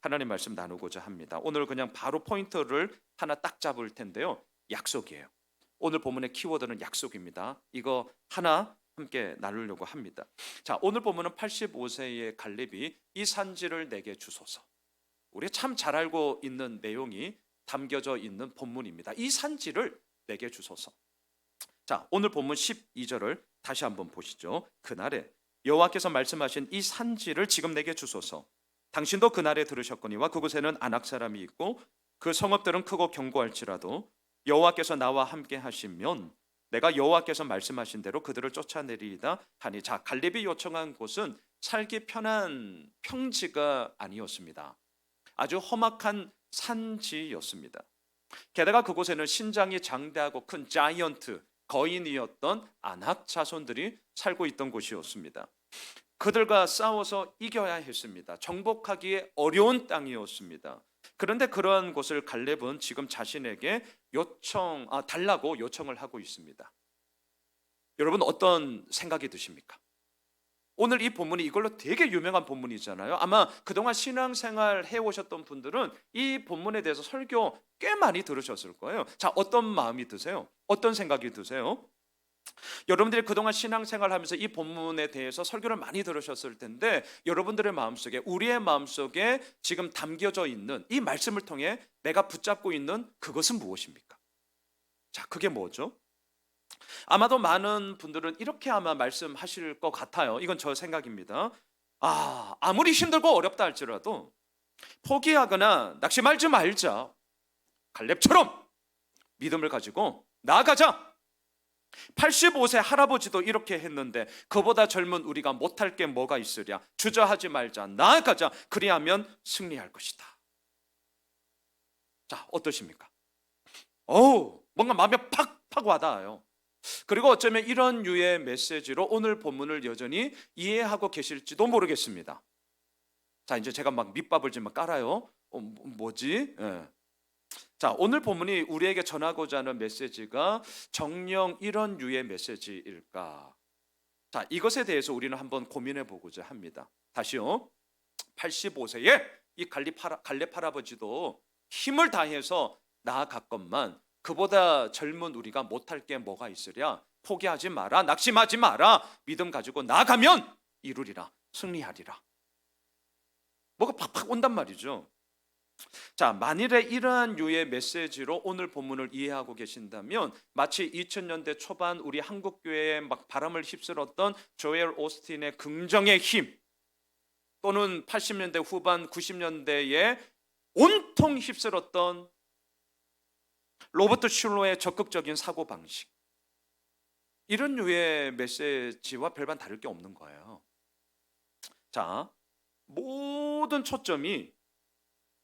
하나님 말씀 나누고자 합니다. 오늘 그냥 바로 포인트를 하나 딱 잡을 텐데요. 약속이에요. 오늘 본문의 키워드는 약속입니다. 이거 하나 함께 나누려고 합니다. 자, 오늘 본문은 85세의 갈렙이 이 산지를 내게 주소서. 우리가 참잘 알고 있는 내용이 담겨져 있는 본문입니다. 이 산지를 내게 주소서. 자, 오늘 본문 12절을 다시 한번 보시죠. 그날에 여호와께서 말씀하신 이 산지를 지금 내게 주소서. 당신도 그날에 들으셨거니와 그곳에는 안악 사람이 있고 그 성읍들은 크고 견고할지라도 여호와께서 나와 함께 하시면 내가 여호와께서 말씀하신 대로 그들을 쫓아내리이다 하니 자 갈렙이 요청한 곳은 살기 편한 평지가 아니었습니다. 아주 험악한 산지였습니다. 게다가 그곳에는 신장이 장대하고 큰 자이언트 거인이었던 안악 자손들이 살고 있던 곳이었습니다. 그들과 싸워서 이겨야 했습니다. 정복하기에 어려운 땅이었습니다. 그런데 그러한 곳을 갈렙은 지금 자신에게 요청 아, 달라고 요청을 하고 있습니다. 여러분 어떤 생각이 드십니까? 오늘 이 본문이 이걸로 되게 유명한 본문이잖아요. 아마 그동안 신앙생활 해오셨던 분들은 이 본문에 대해서 설교 꽤 많이 들으셨을 거예요. 자, 어떤 마음이 드세요? 어떤 생각이 드세요? 여러분들이 그동안 신앙생활 하면서 이 본문에 대해서 설교를 많이 들으셨을 텐데 여러분들의 마음속에 우리의 마음속에 지금 담겨져 있는 이 말씀을 통해 내가 붙잡고 있는 그것은 무엇입니까? 자, 그게 뭐죠? 아마도 많은 분들은 이렇게 아마 말씀하실 것 같아요. 이건 저 생각입니다. 아, 아무리 힘들고 어렵다 할지라도 포기하거나 낙심하지 말자. 갈렙처럼 믿음을 가지고 나아가자. 85세 할아버지도 이렇게 했는데 그보다 젊은 우리가 못할 게 뭐가 있으랴? 주저하지 말자. 나아가자. 그리하면 승리할 것이다. 자 어떠십니까? 어우 뭔가 마음에 팍팍 와닿아요. 그리고 어쩌면 이런 유의 메시지로 오늘 본문을 여전히 이해하고 계실지도 모르겠습니다. 자 이제 제가 막 밑밥을 좀 깔아요. 어, 뭐- 뭐지? 예. 자, 오늘 본문이 우리에게 전하고자 하는 메시지가 정령 이런 유의 메시지일까? 자, 이것에 대해서 우리는 한번 고민해 보고자 합니다. 다시요. 85세에 이 갈렙 갈렙 할아버지도 힘을 다해서 나아갔건만 그보다 젊은 우리가 못할 게 뭐가 있으랴? 포기하지 마라. 낙심하지 마라. 믿음 가지고 나아가면 이루리라. 승리하리라. 뭐가 팍팍 온단 말이죠. 자, 만일에 이러한 유의 메시지로 오늘 본문을 이해하고 계신다면 마치 2000년대 초반 우리 한국 교회에 막 바람을 휩쓸었던 조엘 오스틴의 긍정의 힘 또는 80년대 후반 90년대에 온통 휩쓸었던 로버트 슐로의 적극적인 사고 방식 이런 유의 메시지와 별반 다를 게 없는 거예요. 자, 모든 초점이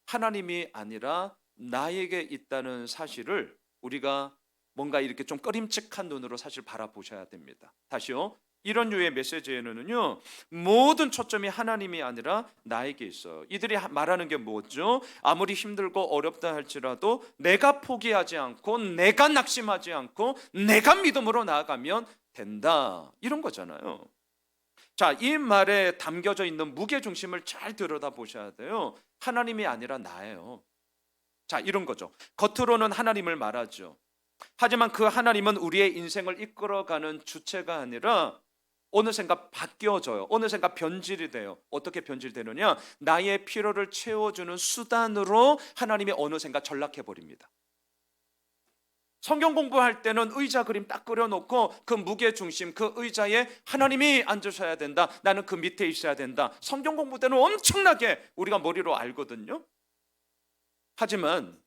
하나님이 아니라 나에게 있다는 사실을 우리가 뭔가 이렇게 좀 꺼림칙한 눈으로 사실 바라보셔야 됩니다. 다시요. 이런 유의 메시지에는요 모든 초점이 하나님이 아니라 나에게 있어요. 이들이 하- 말하는 게 뭐죠? 아무리 힘들고 어렵다 할지라도 내가 포기하지 않고 내가 낙심하지 않고 내가 믿음으로 나아가면 된다 이런 거잖아요. 자, 이 말에 담겨져 있는 무게 중심을 잘 들여다 보셔야 돼요. 하나님이 아니라 나예요. 자, 이런 거죠. 겉으로는 하나님을 말하죠. 하지만 그 하나님은 우리의 인생을 이끌어가는 주체가 아니라 어느샌가 바뀌어져요. 어느샌가 변질이 돼요. 어떻게 변질되느냐? 나의 필요를 채워주는 수단으로 하나님이 어느샌가 전락해 버립니다. 성경 공부할 때는 의자 그림 딱 그려놓고 그 무게 중심 그 의자에 하나님이 앉으셔야 된다. 나는 그 밑에 있어야 된다. 성경 공부 때는 엄청나게 우리가 머리로 알거든요. 하지만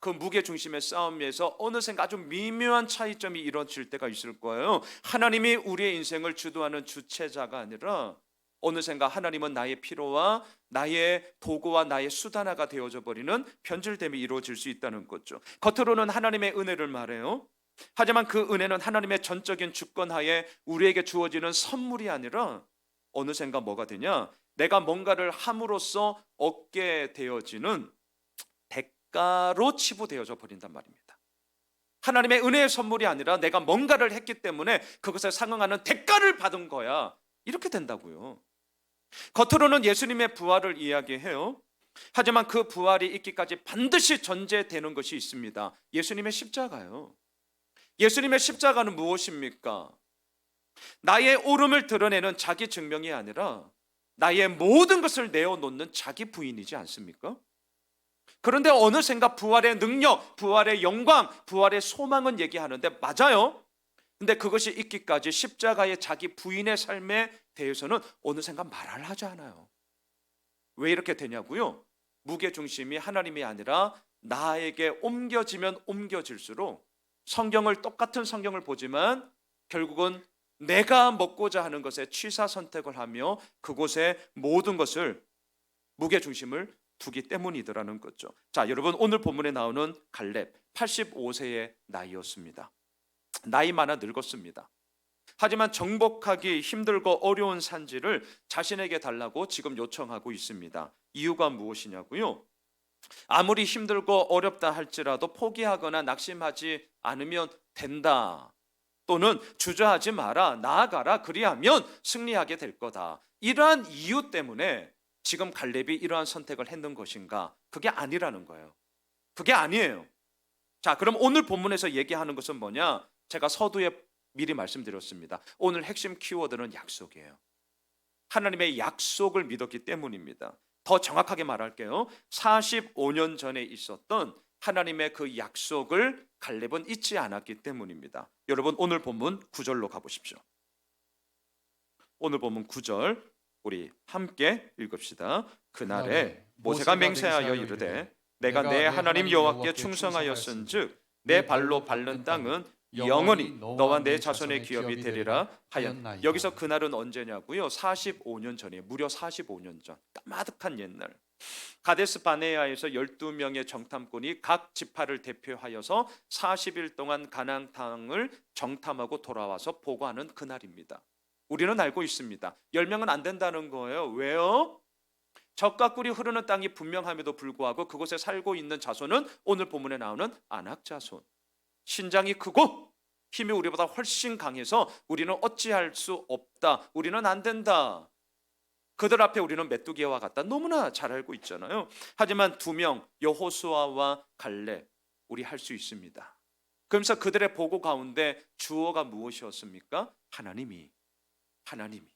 그 무게 중심의 싸움에서 어느샌가 아주 미묘한 차이점이 이루어질 때가 있을 거예요. 하나님이 우리의 인생을 주도하는 주체자가 아니라 어느샌가 하나님은 나의 필요와 나의 도구와 나의 수단화가 되어져 버리는 변질됨이 이루어질 수 있다는 거죠. 겉으로는 하나님의 은혜를 말해요. 하지만 그 은혜는 하나님의 전적인 주권하에 우리에게 주어지는 선물이 아니라 어느샌가 뭐가 되냐? 내가 뭔가를 함으로써 얻게 되어지는 대가로 치부되어져 버린단 말입니다. 하나님의 은혜의 선물이 아니라 내가 뭔가를 했기 때문에 그것에 상응하는 대가를 받은 거야. 이렇게 된다고요. 겉으로는 예수님의 부활을 이야기해요. 하지만 그 부활이 있기까지 반드시 전제되는 것이 있습니다. 예수님의 십자가요. 예수님의 십자가는 무엇입니까? 나의 오름을 드러내는 자기 증명이 아니라 나의 모든 것을 내어놓는 자기 부인이지 않습니까? 그런데 어느샌가 부활의 능력, 부활의 영광, 부활의 소망은 얘기하는데 맞아요. 근데 그것이 있기까지 십자가의 자기 부인의 삶에 대해서는 어느샌가 말을 하지 않아요. 왜 이렇게 되냐고요? 무게 중심이 하나님이 아니라 나에게 옮겨지면 옮겨질수록 성경을 똑같은 성경을 보지만 결국은 내가 먹고자 하는 것에 취사 선택을 하며 그곳에 모든 것을 무게 중심을 두기 때문이더라는 거죠. 자, 여러분 오늘 본문에 나오는 갈렙 85세의 나이였습니다. 나이 많아 늙었습니다. 하지만 정복하기 힘들고 어려운 산지를 자신에게 달라고 지금 요청하고 있습니다. 이유가 무엇이냐고요? 아무리 힘들고 어렵다 할지라도 포기하거나 낙심하지 않으면 된다. 또는 주저하지 마라. 나아가라. 그리하면 승리하게 될 거다. 이러한 이유 때문에 지금 갈렙이 이러한 선택을 했는 것인가? 그게 아니라는 거예요. 그게 아니에요. 자, 그럼 오늘 본문에서 얘기하는 것은 뭐냐? 제가 서두에 미리 말씀드렸습니다. 오늘 핵심 키워드는 약속이에요. 하나님의 약속을 믿었기 때문입니다. 더 정확하게 말할게요. 45년 전에 있었던 하나님의 그 약속을 갈렙은 잊지 않았기 때문입니다. 여러분 오늘 본문 9절로 가보십시오. 오늘 본문 9절 우리 함께 읽읍시다. 그날에 모세가 맹세하여 이르되 내가 내 하나님 여호와께 충성하였은즉 내 발로 밟는 땅은 영원히 너와 내 자손의 기업이 되리라 하였. 여기서 그날은 언제냐고요? 45년 전에 무려 45년 전 까마득한 옛날. 가데스 바네아에서 12명의 정탐꾼이 각 지파를 대표하여서 40일 동안 가나안 땅을 정탐하고 돌아와서 보고하는 그날입니다. 우리는 알고 있습니다. 10명은 안 된다는 거예요. 왜요? 적과 꿀이 흐르는 땅이 분명함에도 불구하고 그곳에 살고 있는 자손은 오늘 본문에 나오는 안악 자손. 신장이 크고 힘이 우리보다 훨씬 강해서 우리는 어찌할 수 없다. 우리는 안 된다. 그들 앞에 우리는 메뚜기와 같다. 너무나 잘 알고 있잖아요. 하지만 두 명 여호수아와 갈렙 우리 할 수 있습니다. 그러면서 그들의 보고 가운데 주어가 무엇이었습니까? 하나님이 하나님이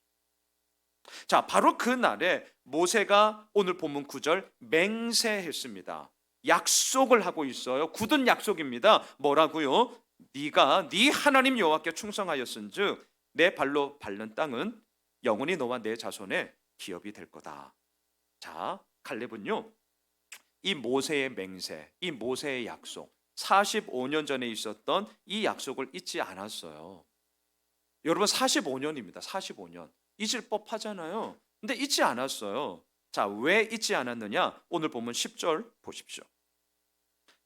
자, 바로 그 날에 모세가 오늘 본문 9절 맹세했습니다. 약속을 하고 있어요. 굳은 약속입니다. 뭐라고요? 네가 네 하나님 여호와께 충성하였은즉 내 발로 밟는 땅은 영원히 너와 내 자손의 기업이 될 거다. 자, 갈렙은요. 이 모세의 맹세, 이 모세의 약속, 45년 전에 있었던 이 약속을 잊지 않았어요. 여러분 45년입니다. 45년. 잊을 법하잖아요. 근데 잊지 않았어요. 자, 왜 잊지 않았느냐? 오늘 보면 10절 보십시오.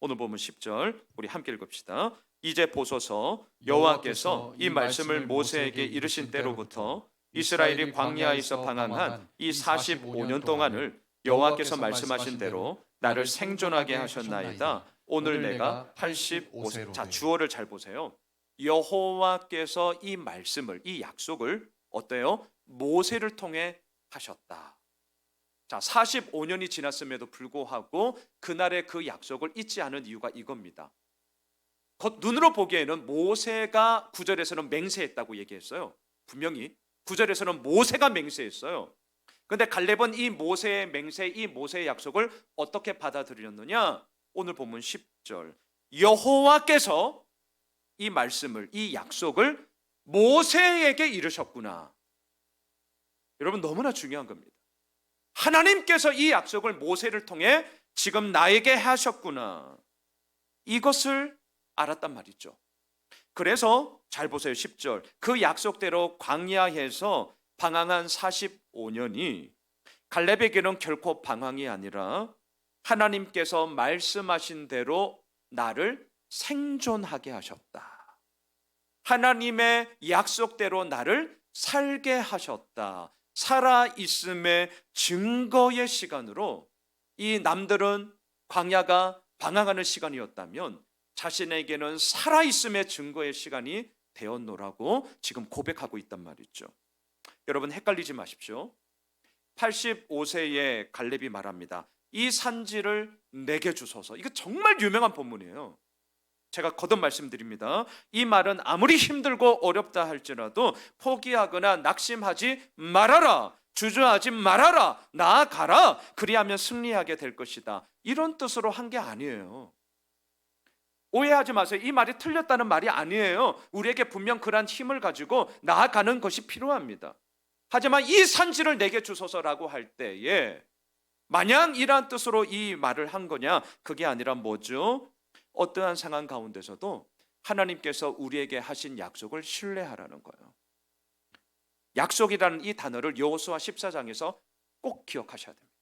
오늘 보면 10절 우리 함께 읽읍시다. 이제 보소서 여호와께서 이 말씀을 모세에게 이르신 때로부터 이스라엘이 광야에서 방황한 이 45년 동안을 여호와께서 말씀하신 대로 나를 생존하게 하셨나이다. 오늘 내가 85세. 자, 주어를 잘 보세요. 여호와께서 이 말씀을 이 약속을 어때요? 모세를 통해 하셨다. 자, 45년이 지났음에도 불구하고 그날의 그 약속을 잊지 않은 이유가 이겁니다. 겉 눈으로 보기에는 모세가 구절에서는 맹세했다고 얘기했어요. 분명히 구절에서는 모세가 맹세했어요. 근데 갈렙은 이 모세의 맹세, 이 모세의 약속을 어떻게 받아들였느냐? 오늘 본문 10절. 여호와께서 이 말씀을 이 약속을 모세에게 이르셨구나. 여러분 너무나 중요한 겁니다. 하나님께서 이 약속을 모세를 통해 지금 나에게 하셨구나. 이것을 알았단 말이죠. 그래서 잘 보세요. 10절. 그 약속대로 광야에서 방황한 45년이 갈렙에게는 결코 방황이 아니라 하나님께서 말씀하신 대로 나를 생존하게 하셨다. 하나님의 약속대로 나를 살게 하셨다. 살아 있음의 증거의 시간으로 이 남들은 광야가 방황하는 시간이었다면 자신에게는 살아 있음의 증거의 시간이 되었노라고 지금 고백하고 있단 말이죠. 여러분 헷갈리지 마십시오. 85세의 갈렙이 말합니다. 이 산지를 내게 주소서. 이거 정말 유명한 본문이에요. 제가 거듭 말씀드립니다. 이 말은 아무리 힘들고 어렵다 할지라도 포기하거나 낙심하지 말아라. 주저하지 말아라. 나아가라. 그리하면 승리하게 될 것이다. 이런 뜻으로 한 게 아니에요. 오해하지 마세요. 이 말이 틀렸다는 말이 아니에요. 우리에게 분명 그러한 힘을 가지고 나아가는 것이 필요합니다. 하지만 이 산지를 내게 주소서라고 할 때에 마냥 이러한 뜻으로 이 말을 한 거냐? 그게 아니라 뭐죠? 어떠한 상황 가운데서도 하나님께서 우리에게 하신 약속을 신뢰하라는 거예요. 약속이라는 이 단어를 여호수아 14장에서 꼭 기억하셔야 됩니다.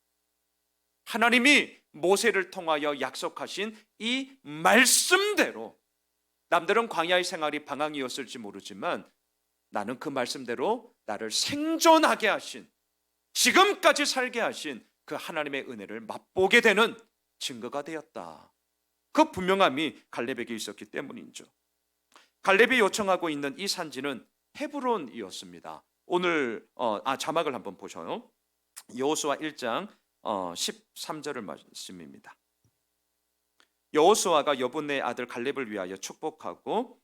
하나님이 모세를 통하여 약속하신 이 말씀대로 남들은 광야의 생활이 방황이었을지 모르지만 나는 그 말씀대로 나를 생존하게 하신 지금까지 살게 하신 그 하나님의 은혜를 맛보게 되는 증거가 되었다. 그 분명함이 갈렙에게 있었기 때문이죠. 갈렙이 요청하고 있는 이 산지는 헤브론이었습니다. 오늘 어, 아 자막을 한번 보셔요. 여호수아 1장 어, 13절을 말씀입니다. 여호수아가 여분의 아들 갈렙을 위하여 축복하고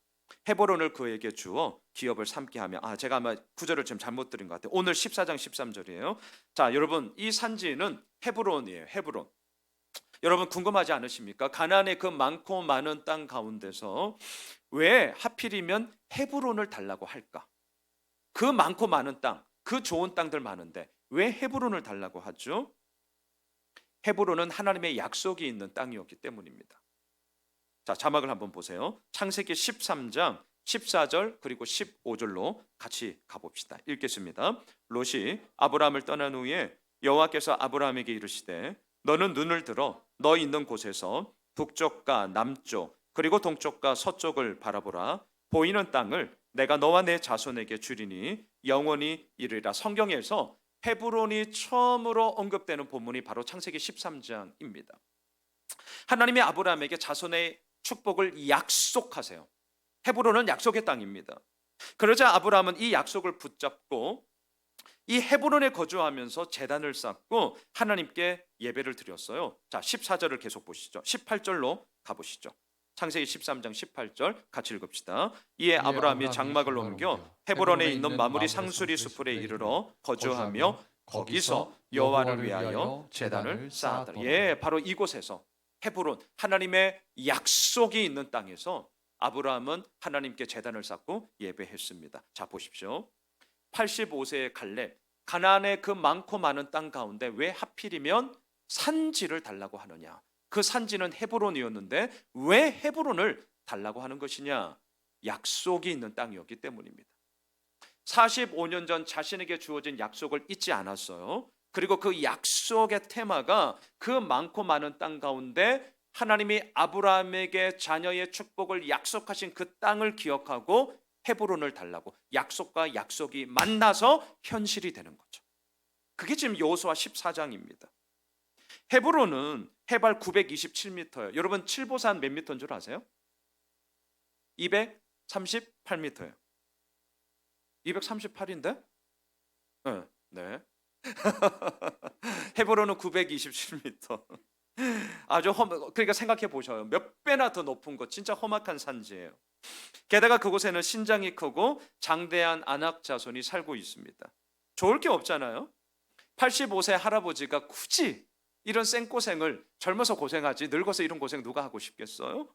헤브론을 그에게 주어 기업을 삼게 하며 아 제가 아마 구절을 지금 잘못 드린 것 같아요. 오늘 14장 13절이에요. 자 여러분 이 산지는 헤브론이에요. 헤브론. 여러분 궁금하지 않으십니까? 가나안의 그 많고 많은 땅 가운데서 왜 하필이면 헤브론을 달라고 할까? 그 많고 많은 땅, 그 좋은 땅들 많은데 왜 헤브론을 달라고 하죠? 헤브론은 하나님의 약속이 있는 땅이었기 때문입니다. 자, 자막을 한번 보세요. 창세기 13장 14절 그리고 15절로 같이 가봅시다. 읽겠습니다. 롯이 아브라함을 떠난 후에 여호와께서 아브라함에게 이르시되 너는 눈을 들어 너 있는 곳에서 북쪽과 남쪽 그리고 동쪽과 서쪽을 바라보라 보이는 땅을 내가 너와 내 자손에게 주리니 영원히 이르리라 성경에서 헤브론이 처음으로 언급되는 본문이 바로 창세기 13장입니다. 하나님의 아브라함에게 자손의 축복을 약속하세요. 헤브론은 약속의 땅입니다. 그러자 아브라함은 이 약속을 붙잡고 이 헤브론에 거주하면서 재단을 쌓고 하나님께 예배를 드렸어요. 자, 14절을 계속 보시죠. 18절로 가보시죠. 창세기 13장 18절 같이 읽읍시다. 이에 아브라함이 장막을 옮겨 헤브론에 있는 마무리 상수리 수풀에 이르러 거주하며 거기서 여호와를 위하여 제단을 쌓았더라. 예, 바로 이곳에서 헤브론 하나님의 약속이 있는 땅에서 아브라함은 하나님께 제단을 쌓고 예배했습니다. 자 보십시오. 85세의 갈렙 가나안의 그 많고 많은 땅 가운데 왜 하필이면 산지를 달라고 하느냐? 그 산지는 헤브론이었는데 왜 헤브론을 달라고 하는 것이냐? 약속이 있는 땅이었기 때문입니다. 45년 전 자신에게 주어진 약속을 잊지 않았어요. 그리고 그 약속의 테마가 그 많고 많은 땅 가운데 하나님이 아브라함에게 자녀의 축복을 약속하신 그 땅을 기억하고 헤브론을 달라고 약속과 약속이 만나서 현실이 되는 거죠. 그게 지금 여호수아 14장입니다. 헤브론은 해발 927m예요. 여러분 칠보산 몇 미터인 줄 아세요? 238m예요. 238인데? 네. 네. 헤브론은 927m. 아주 험 그러니까 생각해 보셔요. 몇 배나 더 높은 곳 진짜 험악한 산지예요. 게다가 그곳에는 신장이 크고 장대한 안악 자손이 살고 있습니다. 좋을 게 없잖아요. 85세 할아버지가 굳이 이런 생고생을 젊어서 고생하지 늙어서 이런 고생 누가 하고 싶겠어요?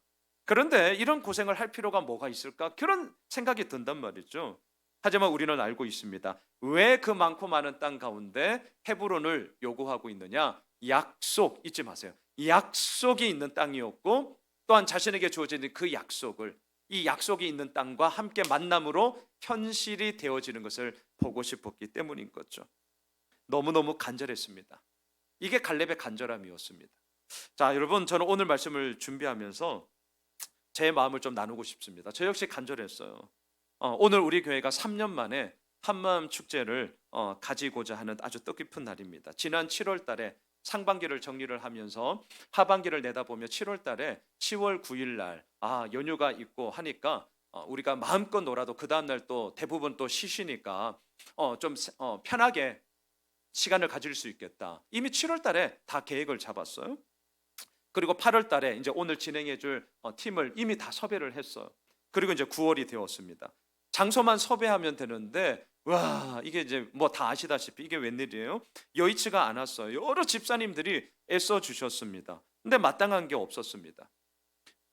그런데 이런 고생을 할 필요가 뭐가 있을까? 그런 생각이 든단 말이죠. 하지만 우리는 알고 있습니다. 왜 그 많고 많은 땅 가운데 헤브론을 요구하고 있느냐? 약속 잊지 마세요. 약속이 있는 땅이었고 또한 자신에게 주어지는 그 약속을 이 약속이 있는 땅과 함께 만남으로 현실이 되어지는 것을 보고 싶었기 때문인 거죠. 너무너무 간절했습니다. 이게 갈렙의 간절함이었습니다. 자, 여러분 저는 오늘 말씀을 준비하면서 제 마음을 좀 나누고 싶습니다. 저 역시 간절했어요. 어, 오늘 우리 교회가 3년 만에 한마음 축제를 어, 가지고자 하는 아주 뜻깊은 날입니다. 지난 7월 달에 상반기를 정리를 하면서 하반기를 내다보며 7월 달에 10월 9일 날 아, 연휴가 있고 하니까 어, 우리가 마음껏 놀아도 그 다음 날 또 대부분 또 쉬시니까 어, 좀 어, 편하게 시간을 가질 수 있겠다. 이미 7월 달에 다 계획을 잡았어요. 그리고 8월 달에 이제 오늘 진행해 줄 어, 팀을 이미 다 섭외를 했어요. 그리고 이제 9월이 되었습니다. 장소만 섭외하면 되는데 와 이게 이제 뭐 다 아시다시피 이게 웬일이에요? 여의치가 않았어요. 여러 집사님들이 애써 주셨습니다. 근데 마땅한 게 없었습니다.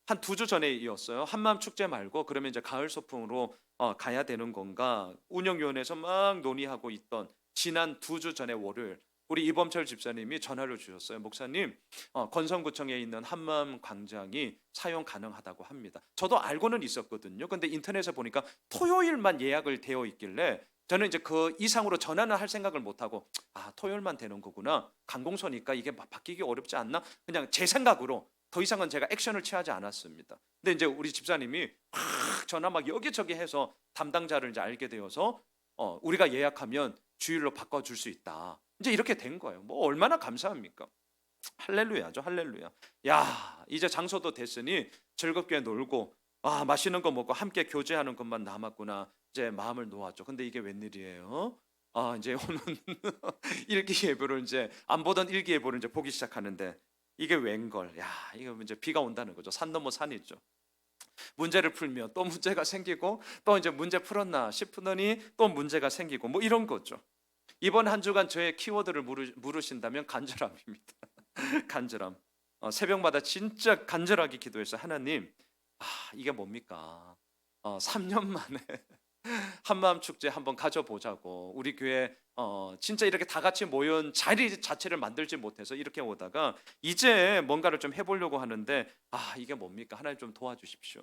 한 두 주 전에 이었어요. 한마음 축제 말고 그러면 이제 가을 소풍으로 어, 가야 되는 건가? 운영위원회에서 막 논의하고 있던 지난 두 주 전에 월요일 우리 이범철 집사님이 전화를 주셨어요. 목사님, 어, 건성구청에 있는 한마음 광장이 사용 가능하다고 합니다. 저도 알고는 있었거든요. 근데 인터넷에 보니까 토요일만 예약을 되어 있길래 저는 이제 그 이상으로 전화는 할 생각을 못 하고 아 토요일만 되는 거구나 관공서니까 이게 막 바뀌기 어렵지 않나 그냥 제 생각으로 더 이상은 제가 액션을 취하지 않았습니다. 근데 이제 우리 집사님이 확 전화 막 여기저기 해서 담당자를 이제 알게 되어서 어, 우리가 예약하면 주일로 바꿔줄 수 있다. 이제 이렇게 된 거예요. 뭐 얼마나 감사합니까? 할렐루야죠, 할렐루야. 야, 이제 장소도 됐으니 즐겁게 놀고 아 맛있는 거 먹고 함께 교제하는 것만 남았구나. 이제 마음을 놓았죠. 근데 이게 웬일이에요? 아 이제 오는 일기예보를 이제 안 보던 일기예보를 이제 보기 시작하는데 이게 웬걸? 야 이거 이제 비가 온다는 거죠. 산 넘어 산이죠. 문제를 풀면 또 문제가 생기고 또 이제 문제 풀었나 싶으더니 또 문제가 생기고 뭐 이런 거죠. 이번 한 주간 저의 키워드를 물으, 물으신다면 간절함입니다. 간절함. 어, 새벽마다 진짜 간절하게 기도해서 하나님, 아 이게 뭡니까? 어, 3년 만에 한마음 축제 한번 가져보자고 우리 교회 어, 진짜 이렇게 다 같이 모인 자리 자체를 만들지 못해서 이렇게 오다가 이제 뭔가를 좀 해보려고 하는데 아 이게 뭡니까? 하나님 좀 도와주십시오.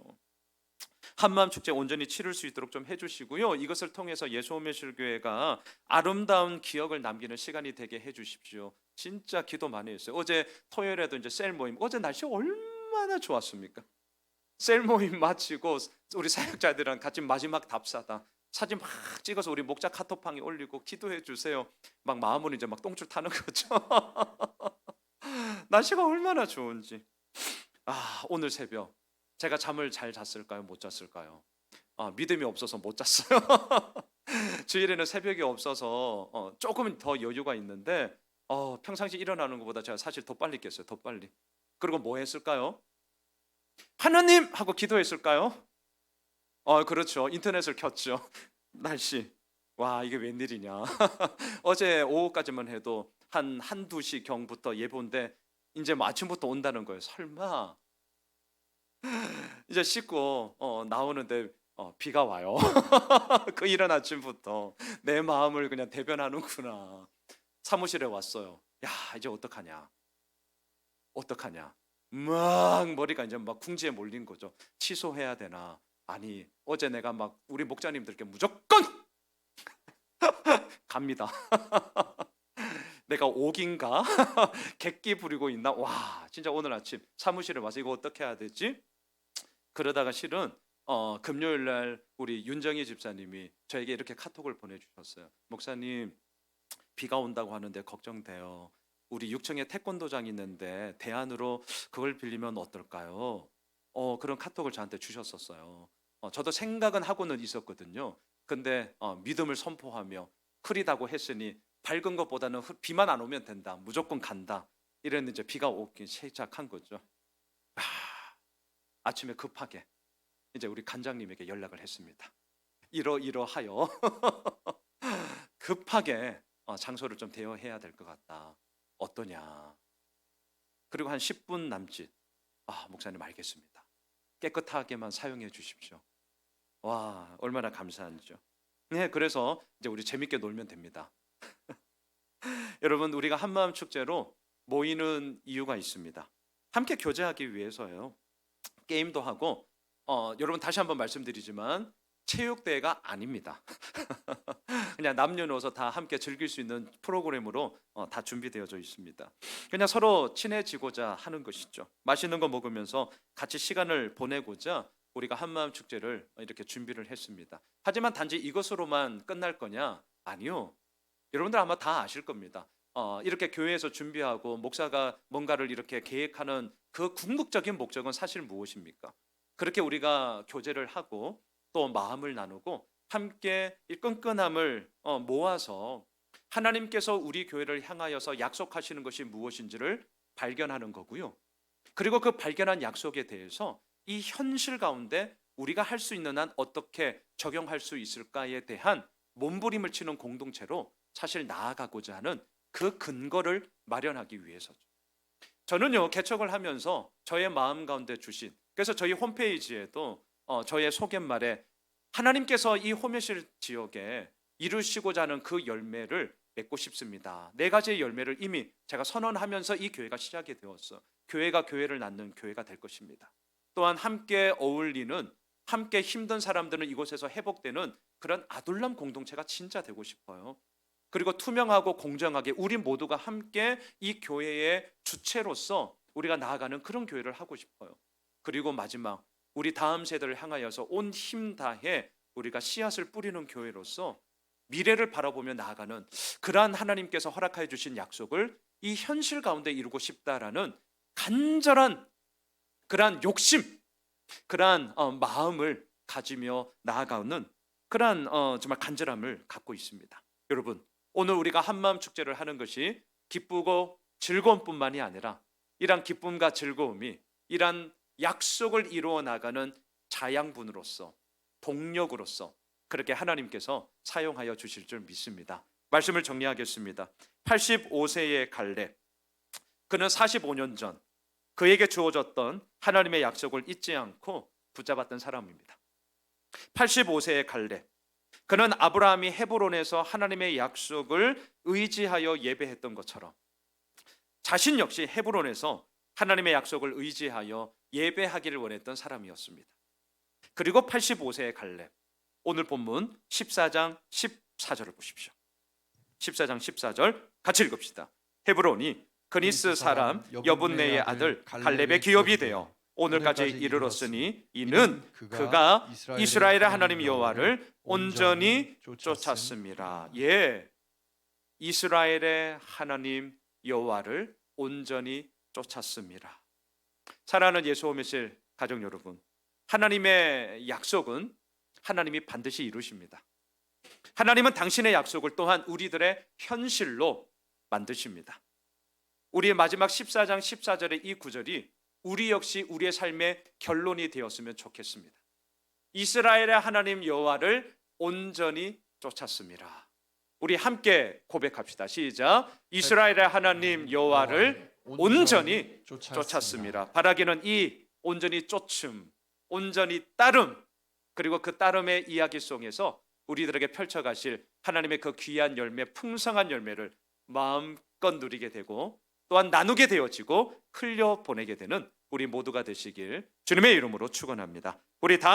한마음 축제 온전히 치를 수 있도록 좀 해주시고요. 이것을 통해서 예수오메실교회가 아름다운 기억을 남기는 시간이 되게 해주십시오. 진짜 기도 많이 했어요. 어제 토요일에도 이제 셀 모임. 어제 날씨 얼마나 좋았습니까? 셀 모임 마치고 우리 사역자들이랑 같이 마지막 답사다. 사진 막 찍어서 우리 목자 카톡방에 올리고 기도해 주세요. 막 마음은 이제 막 똥줄 타는 거죠. 날씨가 얼마나 좋은지. 아 오늘 새벽 제가 잠을 잘 잤을까요? 못 잤을까요? 아, 믿음이 없어서 못 잤어요. 주일에는 새벽이 없어서 어, 조금 더 여유가 있는데 어, 평상시 일어나는 것보다 제가 사실 더 빨리 깼어요. 더 빨리. 그리고 뭐 했을까요? 하나님 하고 기도했을까요? 어, 그렇죠. 인터넷을 켰죠. 날씨. 와, 이게 웬일이냐. 어제 오후까지만 해도 한 한두 시 경부터 예보인데 이제 뭐 아침부터 온다는 거예요. 설마 이제 씻고 어, 나오는데 어, 비가 와요. 그 이른 아침부터 내 마음을 그냥 대변하는구나. 사무실에 왔어요. 야 이제 어떡하냐? 어떡하냐? 막 머리가 이제 막 궁지에 몰린 거죠. 취소해야 되나? 아니 어제 내가 막 우리 목자님들께 무조건 갑니다. 내가 옥인가 객기 부리고 있나? 와 진짜 오늘 아침 사무실에 와서 이거 어떻게 해야 되지? 그러다가 실은 어, 금요일 날 우리 윤정희 집사님이 저에게 이렇게 카톡을 보내주셨어요. 목사님 비가 온다고 하는데 걱정돼요. 우리 6층에 태권도장 있는데 대안으로 그걸 빌리면 어떨까요? 어, 그런 카톡을 저한테 주셨었어요. 어, 저도 생각은 하고는 있었거든요. 근데 어, 믿음을 선포하며 흐리다고 했으니 밝은 것보다는 흐- 비만 안 오면 된다. 무조건 간다. 이랬는데 비가 오기 시작한 거죠. 아, 아침에 급하게 이제 우리 간장님에게 연락을 했습니다. 이러이러하여 급하게 어, 장소를 좀 대여해야 될 것 같다. 어떠냐? 그리고 한 10분 남짓 아 목사님 알겠습니다. 깨끗하게만 사용해 주십시오. 와 얼마나 감사한지요. 네 그래서 이제 우리 재밌게 놀면 됩니다. 여러분 우리가 한마음 축제로 모이는 이유가 있습니다. 함께 교제하기 위해서요. 게임도 하고 어, 여러분 다시 한번 말씀드리지만 체육대회가 아닙니다. 그냥 남녀노소 다 함께 즐길 수 있는 프로그램으로 어, 다 준비되어져 있습니다. 그냥 서로 친해지고자 하는 것이죠. 맛있는 거 먹으면서 같이 시간을 보내고자 우리가 한마음 축제를 이렇게 준비를 했습니다. 하지만 단지 이것으로만 끝날 거냐? 아니요. 여러분들 아마 다 아실 겁니다. 어, 이렇게 교회에서 준비하고 목사가 뭔가를 이렇게 계획하는 그 궁극적인 목적은 사실 무엇입니까? 그렇게 우리가 교제를 하고 또 마음을 나누고 함께 이 끈끈함을 어, 모아서 하나님께서 우리 교회를 향하여서 약속하시는 것이 무엇인지를 발견하는 거고요. 그리고 그 발견한 약속에 대해서 이 현실 가운데 우리가 할 수 있는 한 어떻게 적용할 수 있을까에 대한 몸부림을 치는 공동체로 사실 나아가고자 하는 그 근거를 마련하기 위해서죠. 저는요 개척을 하면서 저의 마음 가운데 주신 그래서 저희 홈페이지에도 어, 저의 소개말에 하나님께서 이 호메실 지역에 이루시고자 하는 그 열매를 맺고 싶습니다. 네 가지의 열매를 이미 제가 선언하면서 이 교회가 시작이 되었어. 교회가 교회를 낳는 교회가 될 것입니다. 또한 함께 어울리는 함께 힘든 사람들은 이곳에서 회복되는 그런 아둘람 공동체가 진짜 되고 싶어요. 그리고 투명하고 공정하게 우리 모두가 함께 이 교회의 주체로서 우리가 나아가는 그런 교회를 하고 싶어요. 그리고 마지막 우리 다음 세대를 향하여서 온 힘 다해 우리가 씨앗을 뿌리는 교회로서 미래를 바라보며 나아가는 그러한 하나님께서 허락하여 주신 약속을 이 현실 가운데 이루고 싶다라는 간절한 그러한 욕심, 그러한 어, 마음을 가지며 나아가는 그러한 어, 정말 간절함을 갖고 있습니다. 여러분, 오늘 우리가 한마음 축제를 하는 것이 기쁘고 즐거움뿐만이 아니라 이러한 기쁨과 즐거움이 이러한 약속을 이루어 나가는 자양분으로서 동력으로서 그렇게 하나님께서 사용하여 주실 줄 믿습니다. 말씀을 정리하겠습니다. 85세의 갈렙 그는 45년 전 그에게 주어졌던 하나님의 약속을 잊지 않고 붙잡았던 사람입니다. 85세의 갈렙 그는 아브라함이 헤브론에서 하나님의 약속을 의지하여 예배했던 것처럼 자신 역시 헤브론에서 하나님의 약속을 의지하여 예배하기를 원했던 사람이었습니다. 그리고 85세의 갈렙 오늘 본문 14장 14절을 보십시오. 14장 14절 같이 읽읍시다. 헤브론이 그니스 사람 여분네의 아들 갈렙의 기업이 되어 오늘까지 이르렀으니 이는 그가 이스라엘의 하나님 여호와를 온전히 쫓았습니다. 예. 이스라엘의 하나님 여호와를 온전히 쫓았습니다. 사랑하는 예수 오메실 가족 여러분. 하나님의 약속은 하나님이 반드시 이루십니다. 하나님은 당신의 약속을 또한 우리들의 현실로 만드십니다. 우리의 마지막 14장 14절의 이 구절이 우리 역시 우리의 삶의 결론이 되었으면 좋겠습니다. 이스라엘의 하나님 여호와를 온전히 쫓았습니다. 우리 함께 고백합시다. 시작. 이스라엘의 하나님 여호와를 온전히 쫓았습니다. 바라기는 이 온전히 쫓음, 온전히 따름, 그리고 그 따름의 이야기 속에서 우리들에게 펼쳐가실 하나님의 그 귀한 열매, 풍성한 열매를 마음껏 누리게 되고 또한 나누게 되어지고 흘려 보내게 되는 우리 모두가 되시길 주님의 이름으로 축원합니다. 우리 다음